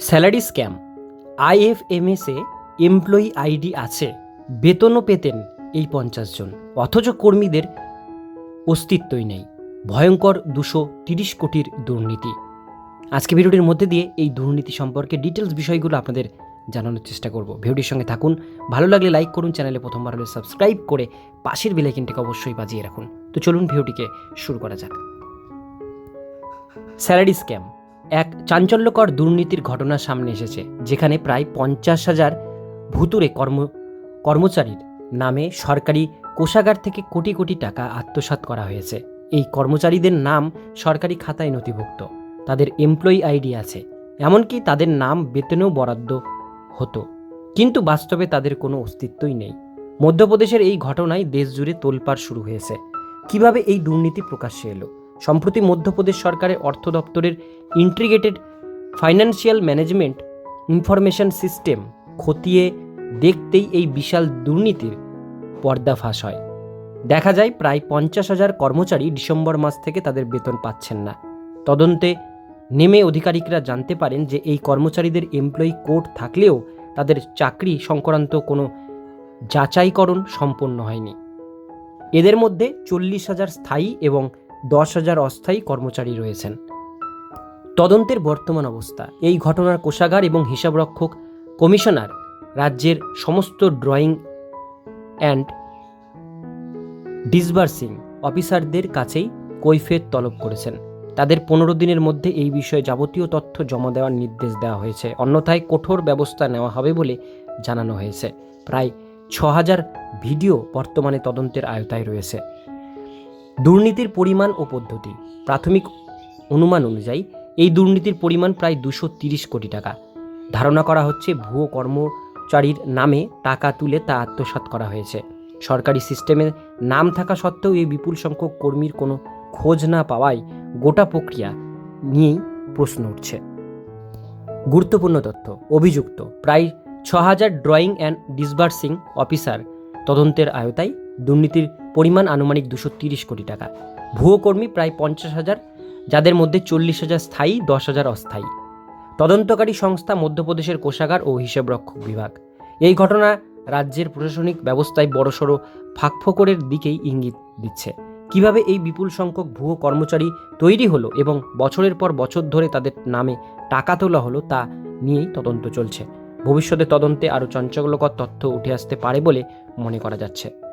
Salary scam. আইএফএমএসে employee ID আছে। বেতনও পেতেন এই পঞ্চাশ জন। অথচ কর্মীদের অস্তিত্বই নেই। ভয়ঙ্কর দুশো তিরিশ কোটির দুর্নীতি। আজকে ভিডিওটির মধ্যে দিয়ে এই দুর্নীতি সম্পর্কে ডিটেলস বিষয়গুলো আপনাদের জানানোর চেষ্টা করব। ভিডিওটির সঙ্গে থাকুন। ভালো লাগলে লাইক করুন, চ্যানেলে প্রথমবার হলে সাবস্ক্রাইব করে পাশের বেলাইকিনটিকে অবশ্যই বাজিয়ে রাখুন। তো চলুন ভিডিওটিকে শুরু করা যাক। Salary scam. এক চাঞ্চল্যকর দুর্নীতির ঘটনা সামনে এসেছে, যেখানে প্রায় পঞ্চাশ হাজার ভুতুরে কর্ম, কর্মচারীর নামে সরকারি কোষাগার থেকে কোটি কোটি টাকা আত্মসাৎ করা হয়েছে। এই কর্মচারীদের নাম সরকারি খাতায় নথিভুক্ত। তাদের এমপ্লয়ি আইডি আছে, এমনকি তাদের নাম বেতনেও বরাদ্দ হতো। কিন্তু বাস্তবে তাদের কোনো অস্তিত্বই নেই। মধ্যপ্রদেশের এই ঘটনায় দেশজুড়ে তোলপাড় শুরু হয়েছে। কীভাবে এই দুর্নীতি প্রকাশ্যে এলো? সম্প্রতি মধ্যপ্রদেশ সরকারের অর্থ দপ্তরের integrated financial management information system খতিয়ে দেখতেই এই বিশাল দুর্নীতির পর্দাফাশ হয়। দেখা যায় প্রায় পঞ্চাশ হাজার কর্মচারী ডিসেম্বর মাস থেকে তাদের বেতন পাচ্ছেন না। তদন্তে নেমে অধিকারিকরা জানতে পারেন যে এই কর্মচারীদের এমপ্লয়ি কোড থাকলেও তাদের চাকরি সংক্রান্ত কোনো যাচাইকরণ সম্পন্ন হয়নি। এদের মধ্যে চল্লিশ হাজার স্থায়ী এবং দশ হাজার অস্থায়ী কর্মচারী রয়েছেন। তদন্তের বর্তমান অবস্থা। এই ঘটনার কোষাগার এবং হিসাবরক্ষক কমিশনার রাজ্যের সমস্ত ড্রয়িং অ্যান্ড ডিসবার্সিং অফিসারদের কাছেই কৈফিয়ত তলব করেছেন। তাদের পনেরো দিনের মধ্যে এই বিষয়ে যাবতীয় তথ্য জমা দেওয়ার নির্দেশ দেওয়া হয়েছে। অন্যথায় কঠোর ব্যবস্থা নেওয়া হবে বলে জানানো হয়েছে। প্রায় ছ হাজার ভিডিও বর্তমানে তদন্তের আয়তায় রয়েছে। দুর্নীতির পরিমাণ ও পদ্ধতি। প্রাথমিক অনুমান অনুযায়ী, এই দুর্নীতির পরিমাণ প্রায় দুশো তিরিশ কোটি টাকা। ধারণা করা হচ্ছে, ভুয়ো কর্মচারীর নামে টাকা তুলে তা আত্মসাৎ করা হয়েছে। সরকারি সিস্টেমে নাম থাকা সত্ত্বেও এই বিপুল সংখ্যক কর্মীর কোনো খোঁজ না পাওয়ায় গোটা প্রক্রিয়া নিয়েই প্রশ্ন উঠছে। গুরুত্বপূর্ণ তথ্য, অভিযুক্ত প্রায় ছ হাজার ড্রয়িং অ্যান্ড ডিসবার্সিং অফিসার তদন্তের আয়তায় দুর্নীতির পরিমাণ আনুমানিক দুশো তিরিশ কোটি টাকা। ভুয়ো কর্মী প্রায় পঞ্চাশ হাজার, যাদের মধ্যে চল্লিশ হাজার স্থায়ী, দশ হাজার অস্থায়ী। তদন্তকারী সংস্থা মধ্যপ্রদেশের কোষাগার ও হিসাবরক্ষক বিভাগ। এই ঘটনা রাজ্যের প্রশাসনিক ব্যবস্থায় বড়সড় ফাঁকফোকরের দিকেই ইঙ্গিত দিচ্ছে। কীভাবে এই বিপুল সংখ্যক ভুয়ো কর্মচারী তৈরি হলো এবং বছরের পর বছর ধরে তাদের নামে টাকা তোলা হলো তা নিয়েই তদন্ত চলছে। ভবিষ্যতে তদন্তে আরও চঞ্চলকর তথ্য উঠে আসতে পারে বলে মনে করা যাচ্ছে।